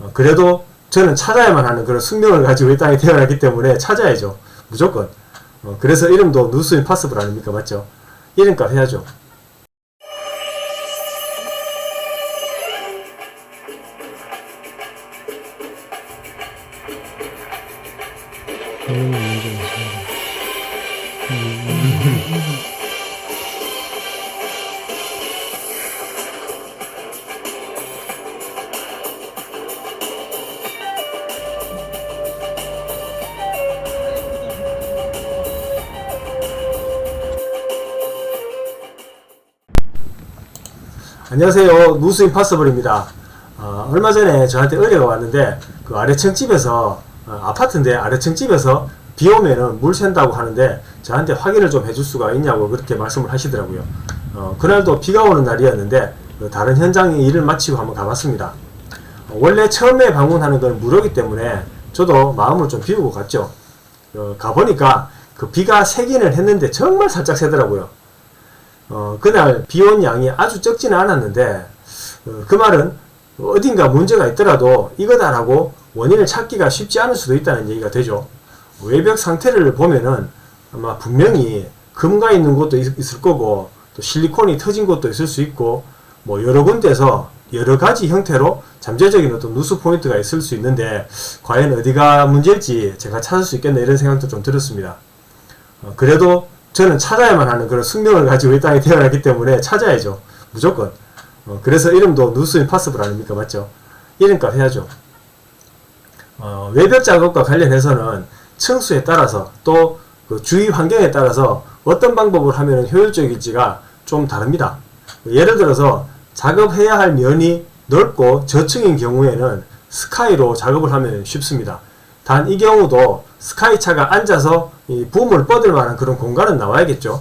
어, 그래도 저는 찾아야만 하는 그런 숙명을 가지고 이 땅에 태어났기 때문에 찾아야죠. 무조건. 어, 그래서 이름도 누수 임파서블 아닙니까? 맞죠? 이름값 해야죠. 당 안녕하세요. 누수 임파서블입니다. 어, 얼마 전에 저한테 의뢰가 왔는데 그 아래층 집에서 어, 아파트인데 아래층 집에서 비 오면은 물 샌다고 하는데 저한테 확인을 좀 해줄 수가 있냐고 그렇게 말씀을 하시더라고요. 어, 그날도 비가 오는 날이었는데 그 다른 현장에 일을 마치고 한번 가봤습니다. 어, 원래 처음에 방문하는 건 무료이기 때문에 저도 마음을 좀 비우고 갔죠. 어, 가보니까 그 비가 새기는 했는데 정말 살짝 새더라고요. 어, 그날 비온 양이 아주 적지는 않았는데 어, 그 말은 어딘가 문제가 있더라도 이거다라고 원인을 찾기가 쉽지 않을 수도 있다는 얘기가 되죠. 외벽 상태를 보면은 아마 분명히 금가 있는 곳도 있, 있을 거고 또 실리콘이 터진 곳도 있을 수 있고 뭐 여러 군데서 여러 가지 형태로 잠재적인 어떤 누수 포인트가 있을 수 있는데 과연 어디가 문제일지 제가 찾을 수 있겠나 이런 생각도 좀 들었습니다. 어, 그래도 저는 찾아야만 하는 그런 숙명을 가지고 이 땅에 태어났기 때문에 찾아야죠. 무조건. 어, 그래서 이름도 누수 임파서블 아닙니까? 맞죠? 이름값 해야죠. 어, 외벽 작업과 관련해서는 층수에 따라서 또 그 주위 환경에 따라서 어떤 방법을 하면 효율적일지가 좀 다릅니다. 예를 들어서 작업해야 할 면이 넓고 저층인 경우에는 스카이로 작업을 하면 쉽습니다. 단 이 경우도 스카이차가 앉아서 이 붐을 뻗을 만한 그런 공간은 나와야겠죠.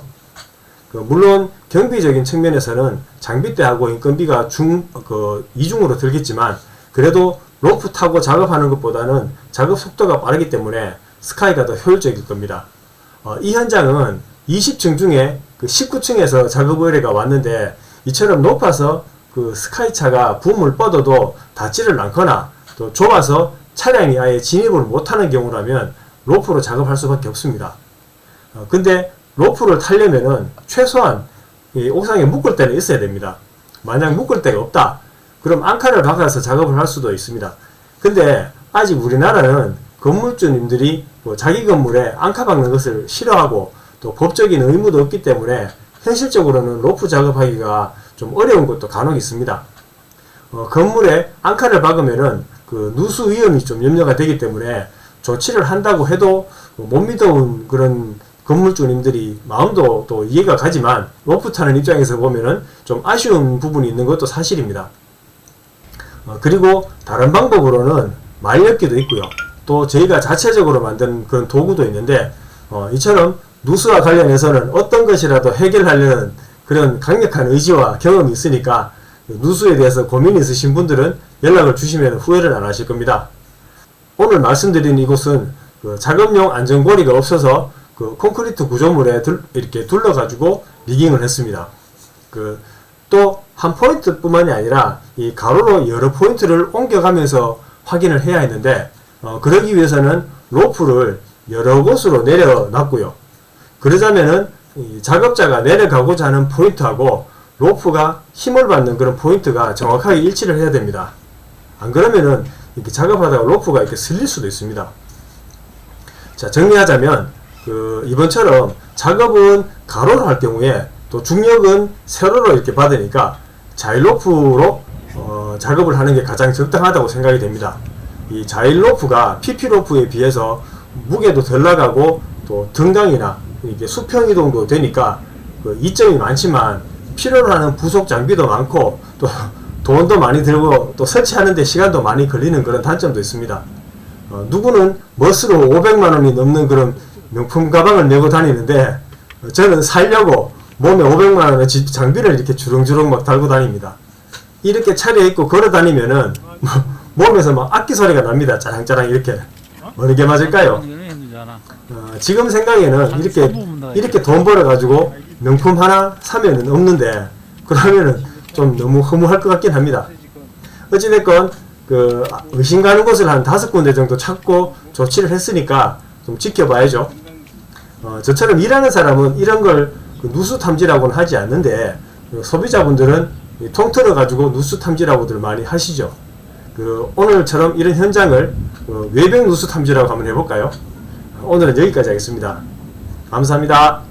그 물론 경비적인 측면에서는 장비대하고 인건비가 중, 그 이중으로 들겠지만 그래도 로프 타고 작업하는 것보다는 작업 속도가 빠르기 때문에 스카이가 더 효율적일 겁니다. 어, 이 현장은 20층 중에 그 19층에서 작업 의뢰가 왔는데 이처럼 높아서 그 스카이차가 붐을 뻗어도 닿지를 않거나 또 좁아서 차량이 아예 진입을 못하는 경우라면 로프로 작업할 수밖에 없습니다. 어, 근데 로프를 타려면은 최소한 이 옥상에 묶을 데는 있어야 됩니다. 만약 묶을 데가 없다. 그럼 앙카를 박아서 작업을 할 수도 있습니다. 근데 아직 우리나라는 건물주님들이 뭐 자기 건물에 앙카 박는 것을 싫어하고 또 법적인 의무도 없기 때문에 현실적으로는 로프 작업하기가 좀 어려운 것도 간혹 있습니다. 어, 건물에 앙카를 박으면은 그 누수 위험이 좀 염려가 되기 때문에 조치를 한다고 해도 못 믿어온 그런 건물주님들이 마음도 또 이해가 가지만 로프 타는 입장에서 보면은 좀 아쉬운 부분이 있는 것도 사실입니다. 어, 그리고 다른 방법으로는 말렵기도 있고요. 또 저희가 자체적으로 만든 그런 도구도 있는데 어, 이처럼 누수와 관련해서는 어떤 것이라도 해결하려는 그런 강력한 의지와 경험이 있으니까 누수에 대해서 고민이 있으신 분들은 연락을 주시면 후회를 안 하실 겁니다. 오늘 말씀드린 이곳은 그 작업용 안전고리가 없어서 그 콘크리트 구조물에 둘- 이렇게 둘러가지고 리깅을 했습니다. 그 또 한 포인트뿐만이 아니라 이 가로로 여러 포인트를 옮겨가면서 확인을 해야 했는데 어, 그러기 위해서는 로프를 여러 곳으로 내려놨고요. 그러자면은 이 작업자가 내려가고자 하는 포인트하고 로프가 힘을 받는 그런 포인트가 정확하게 일치를 해야 됩니다. 안 그러면은 이렇게 작업하다가 로프가 이렇게 슬릴 수도 있습니다. 자, 정리하자면, 그, 이번처럼 작업은 가로로 할 경우에 또 중력은 세로로 이렇게 받으니까 자일 로프로 어, 작업을 하는 게 가장 적당하다고 생각이 됩니다. 이 자일 로프가 PP 로프에 비해서 무게도 덜 나가고 또 등강이나 이게 수평 이동도 되니까 그 이점이 많지만 필요로 하는 부속 장비도 많고 또 돈도 많이 들고 또 설치하는데 시간도 많이 걸리는 그런 단점도 있습니다. 어, 누구는 멋으로 500만 원이 넘는 그런 명품 가방을 메고 다니는데 어, 저는 살려고 몸에 500만 원의 지- 장비를 이렇게 주렁주렁 막 달고 다닙니다. 이렇게 차려입고 걸어 다니면은 뭐, 몸에서 막 악기 소리가 납니다. 짜랑짜랑 이렇게 어느 게 맞을까요? 힘들잖아. 어, 지금 생각에는 이렇게 이렇게 돈 벌어 가지고 명품 하나 사면은 없는데 그러면은 좀 너무 허무할 것 같긴 합니다. 어찌됐건 그 의심 가는 곳을 한 다섯 군데 정도 찾고 조치를 했으니까 좀 지켜봐야죠. 어, 저처럼 일하는 사람은 이런 걸 그 누수 탐지라고는 하지 않는데 그 소비자분들은 이 통틀어 가지고 누수 탐지라고들 많이 하시죠. 그 오늘처럼 이런 현장을 어, 외벽 누수 탐지라고 한번 해볼까요? 오늘은 여기까지 하겠습니다. 감사합니다.